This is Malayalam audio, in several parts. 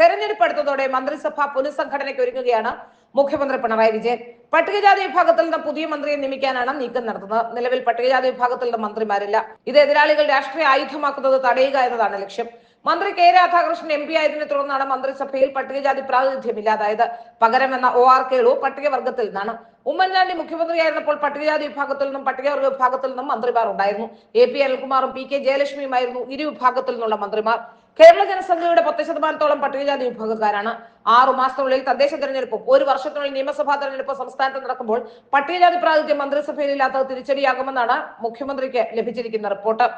തെരഞ്ഞെടുപ്പ് അടുത്തതോടെ മന്ത്രിസഭ പുനഃസംഘടനയ്ക്ക് ഒരുങ്ങുകയാണ് മുഖ്യമന്ത്രി പിണറായി വിജയൻ. പട്ടികജാതി വിഭാഗത്തിൽ നിന്ന് പുതിയ മന്ത്രിയെ നിയമിക്കാനാണ് നീക്കം നടത്തുന്നത്. നിലവിൽ പട്ടികജാതി വിഭാഗത്തിൽ നിന്ന് മന്ത്രിമാരില്ല. ഇത് എതിരാളികൾ രാഷ്ട്രീയ ആയുധമാക്കുന്നത് തടയുക എന്നതാണ് ലക്ഷ്യം. മന്ത്രി കെ രാധാകൃഷ്ണൻ എം പി ആയതിനെ തുടർന്നാണ് മന്ത്രിസഭയിൽ പട്ടികജാതി പ്രാതിനിധ്യം ഇല്ലാതായത് പകരം എന്ന ഒ ആർ കേളു പട്ടികവർഗത്തിൽ നിന്നാണ്. ഉമ്മൻചാണ്ടി മുഖ്യമന്ത്രിയായിരുന്നപ്പോൾ പട്ടികജാതി വിഭാഗത്തിൽ നിന്നും പട്ടികവർഗ വിഭാഗത്തിൽ നിന്നും മന്ത്രിമാർ ഉണ്ടായിരുന്നു. എ പി അനിൽകുമാറും പി കെ ജയലക്ഷ്മിയുമായിരുന്നു ഇരു വിഭാഗത്തിൽ നിന്നുള്ള മന്ത്രിമാർ. കേരള ജനസംഖ്യയുടെ പത്ത് ശതമാനത്തോളം പട്ടികജാതി വിഭാഗക്കാരാണ്. ആറു മാസത്തിനുള്ളിൽ തദ്ദേശ തെരഞ്ഞെടുപ്പും ഒരു വർഷത്തിനുള്ളിൽ നിയമസഭാ തെരഞ്ഞെടുപ്പ് സംസ്ഥാനത്ത് നടക്കുമ്പോൾ പട്ടികജാതി പ്രാതിനിധ്യം മന്ത്രിസഭയിൽ ഇല്ലാത്തത് തിരിച്ചടിയാകുമെന്നാണ് മുഖ്യമന്ത്രിക്ക് ലഭിച്ചിരിക്കുന്ന റിപ്പോർട്ട്.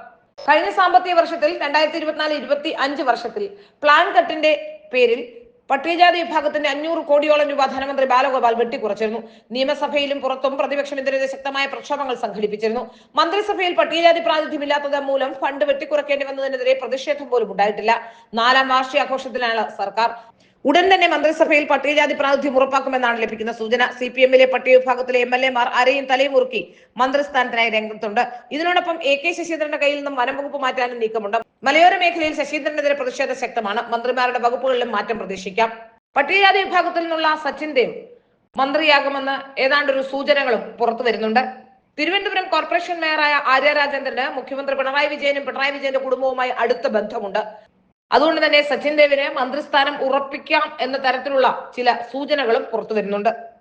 കഴിഞ്ഞ സാമ്പത്തിക വർഷത്തിൽ രണ്ടായിരത്തി ഇരുപത്തിനാല് ഇരുപത്തി അഞ്ച് വർഷത്തിൽ പ്ലാൻ കട്ടിന്റെ പേരിൽ പട്ടികജാതി വിഭാഗത്തിന്റെ അഞ്ഞൂറ് കോടിയോളം രൂപ ധനമന്ത്രി ബാലഗോപാൽ വെട്ടിക്കുറച്ചിരുന്നു. നിയമസഭയിലും പുറത്തും പ്രതിപക്ഷമെതിരെ ശക്തമായ പ്രക്ഷോഭങ്ങൾ സംഘടിപ്പിച്ചിരുന്നു. മന്ത്രിസഭയിൽ പട്ടികജാതി പ്രാതിനിധ്യമില്ലാത്തത് മൂലം ഫണ്ട് വെട്ടിക്കുറക്കേണ്ടി വന്നതിനെതിരെ പ്രതിഷേധം പോലും ഉണ്ടായിട്ടില്ല. നാലാം വാർഷികാഘോഷത്തിലാണ് സർക്കാർ ഉടൻ തന്നെ മന്ത്രിസഭയിൽ പട്ടികജാതി പ്രാതിനിധ്യം ഉറപ്പാക്കുമെന്നാണ് ലഭിക്കുന്ന സൂചന. സി പി എമ്മിലെ പട്ടിക വിഭാഗത്തിലെ എം എൽ എമാർ അരയും തലയും ഉറുക്കി മന്ത്രിസ്ഥാനത്തിനായി രംഗത്തുണ്ട്. ഇതിനോടൊപ്പം എ കെ ശശീന്ദ്രന്റെ കയ്യിൽ നിന്നും വനം വകുപ്പ് മാറ്റാനും നീക്കമുണ്ട്. മലയോര മേഖലയിൽ ശശീന്ദ്രനെതിരെ പ്രതിഷേധം ശക്തമാണ്. മന്ത്രിമാരുടെ വകുപ്പുകളിലും മാറ്റം പ്രതീക്ഷിക്കാം. പട്ടികജാതി വിഭാഗത്തിൽ നിന്നുള്ള സച്ചിൻ ദേവ് മന്ത്രിയാകുമെന്ന് ഏതാണ്ടൊരു സൂചനകളും പുറത്തു വരുന്നുണ്ട്. തിരുവനന്തപുരം കോർപ്പറേഷൻ മേയറായ ആര്യ രാജേന്ദ്രന് മുഖ്യമന്ത്രി പിണറായി വിജയനും പിണറായി വിജയന്റെ കുടുംബവുമായി അടുത്ത ബന്ധമുണ്ട്. അതുകൊണ്ട് തന്നെ സച്ചിൻ ദേവിന് മന്ത്രിസ്ഥാനം ഉറപ്പിക്കാം എന്ന തരത്തിലുള്ള ചില സൂചനകളും പുറത്തു വരുന്നുണ്ട്.